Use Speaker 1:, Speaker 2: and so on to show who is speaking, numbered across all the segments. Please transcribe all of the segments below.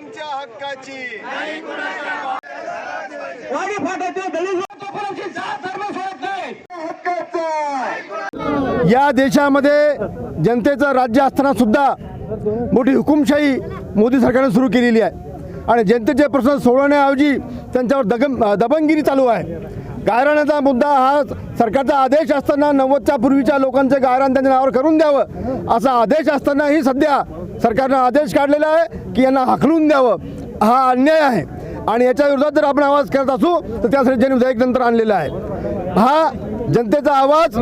Speaker 1: आमच्या हक्काची.
Speaker 2: या देशामध्ये जनतेचं राज्य असताना सुद्धा मोठी हुकुमशाही मोदी सरकारने सुरू केलेली आहे. आणि जनतेचे प्रश्न सोडवण्याऐवजी त्यांच्यावर दगम दबंगिरी चालू आहे. गायरानाचा मुद्दा हा सरकारचा आदेश असताना नव्वदच्या पूर्वीच्या लोकांचे गायरान त्यांच्या नावावर करून द्यावं असा आदेश असतानाही सध्या सरकारनं आदेश काढलेला आहे. की यांना हाकलून द्यावं हा अन्याय आहे. आणि याच्या विरोधात जर आपण आवाज करत असू तर त्यासाठी जनविधायक नंतर आणलेला आहे. हा जनतेचा आवाज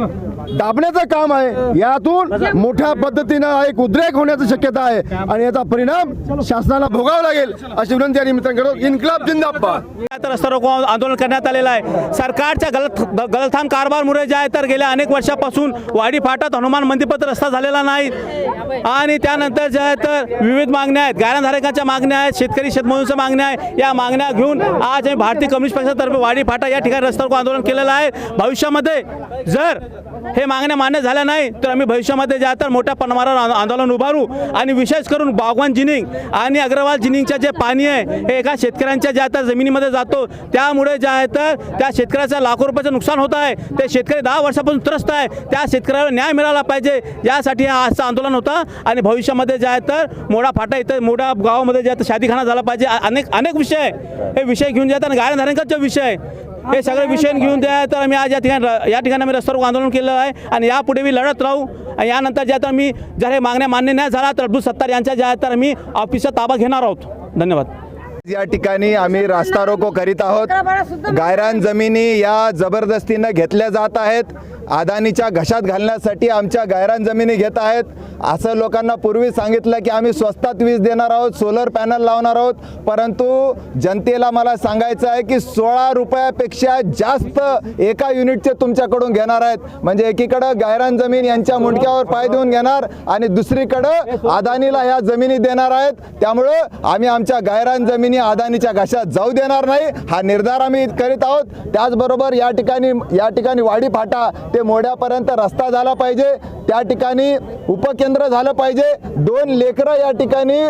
Speaker 2: दाबण्याचं काम आहे. यातून मोठ्या पद्धतीनं एक उद्रेक होण्याची शक्यता आहे. आणि याचा परिणाम शासनाला भोगावा लागेल अशी विनंती या निमित्तानं करतो इन्कलाब जिंदाबाद.
Speaker 3: तर रस्ता रोको आंदोलन करण्यात आलेलं आहे. सरकारच्या गलत गलथान कारभारमुळे जे आहे तर गेल्या अनेक वर्षापासून वाडी फाटात हनुमान मंदिरपत रस्ता झालेला नाही. आणि त्यानंतर जे आहे तर विविध मागण्या आहेत. गायरानधारकांच्या मागण्या आहेत शेतकरी शेतमजूरच्या मागण्या आहेत. या मागण्या घेऊन आज आम्ही भारतीय कम्युनिस्ट पक्षातर्फे वाडी फाटा या ठिकाणी रस्ता रोको आंदोलन केलेलं आहे. भविष्यामध्ये जर हे मागण्या मान्य झाल्या नाही तर आम्ही भविष्यामध्ये ज्या तर मोठ्या प्रमाणावर आंदोलन उभारू आणि विशेष करून बागवान जिनिंग आणि अग्रवाल जिनिंगच्या जे पाणी आहे हे एका शेतकऱ्यांच्या ज्या तर जमिनीमध्ये जातो त्यामुळे जे आहे तर त्या शेतकऱ्याचं लाखो रुपयाचं नुकसान होत आहे. ते शेतकरी दहा वर्षापासून त्रस्त आहे. त्या शेतकऱ्याला न्याय मिळाला पाहिजे यासाठी हा आजचं आंदोलन होता आणि भविष्यामध्ये जे आहे तर मोडा फाटा इथं मोठ्या गावामध्ये जे आहे तर शादीखाना झाला पाहिजे. अनेक अनेक विषय हे विषय घेऊन जातात आणि गाड्या गायधारकांचा विषय आहे. हे सगळे विषय घेऊन द्या. तर आम्ही आज या ठिकाणी या ठिकाणी आम्ही रस्त्यावर आंदोलन केलं आहे आणि यापुढे मी लढत राहू. आणि यानंतर जे आता मी जर हे मागण्या मान्य नाही झाला तर अब्दुल सत्तार यांच्या ज्या आहेत तर आम्ही ऑफिसचा ताबा घेणार आहोत. धन्यवाद.
Speaker 1: या ठिकाणी आम्ही रास्ता रोको करीत आहोत. गायरान जमिनी या जबरदस्तीनं घेतल्या जात आहेत. अदानीच्या घशात घालण्यासाठी आमच्या गायरान जमिनी घेत आहेत. असं लोकांना पूर्वी सांगितलं की आम्ही स्वस्तात वीज देणार आहोत सोलर पॅनल लावणार आहोत. परंतु जनतेला मला सांगायचं आहे की सोळा रुपयापेक्षा जास्त एका युनिटचे तुमच्याकडून घेणार आहेत. म्हणजे एकीकडं गायरान जमीन यांच्या मुंडक्यावर पाय देऊन घेणार आणि दुसरीकडं अदानीला ह्या जमिनी देणार आहेत. त्यामुळं आम्ही आमच्या गायरान जमिनी अदानीच्या घशात जाऊ देणार नाही. हा निर्धार आम्ही करीत आहोत. त्याचबरोबर या ठिकाणी या ठिकाणी वाडी फाटा ते मोड्यापर्यंत रस्ता झाला पाहिजे. त्या ठिकाणी उपकेंद्र झालं पाहिजे. दोन लेकरं या ठिकाणी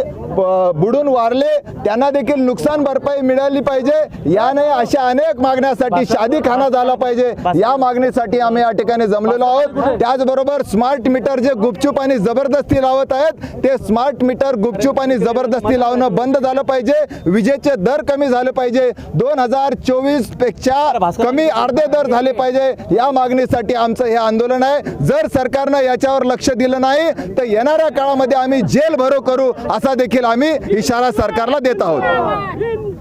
Speaker 1: बुडून वारले. त्यांना देखील नुकसान भरपाई मिळाली पाहिजे. याने अशा अनेक मागण्यासाठी शादीखाना झाला पाहिजे. या मागणीसाठी आम्ही या ठिकाणी जमलेलो आहोत. त्याचबरोबर स्मार्ट मीटर जे गुपचूप आणि जबरदस्ती लावत आहेत ते स्मार्ट मीटर गुपचूप आणि जबरदस्ती लावणं बंद झालं पाहिजे. विजेचे दर कमी झाले पाहिजे. दोन हजार चोवीसपेक्षा कमी अर्धे दर झाले पाहिजे. या मागणीसाठी आमचं हे आंदोलन आहे. जर सरकारनं याच्यावर लक्ष दिलं नाही तर येणाऱ्या काळामध्ये आम्ही जेल भरो करू असा देखील आम्ही इशारा सरकारला देत आहोत.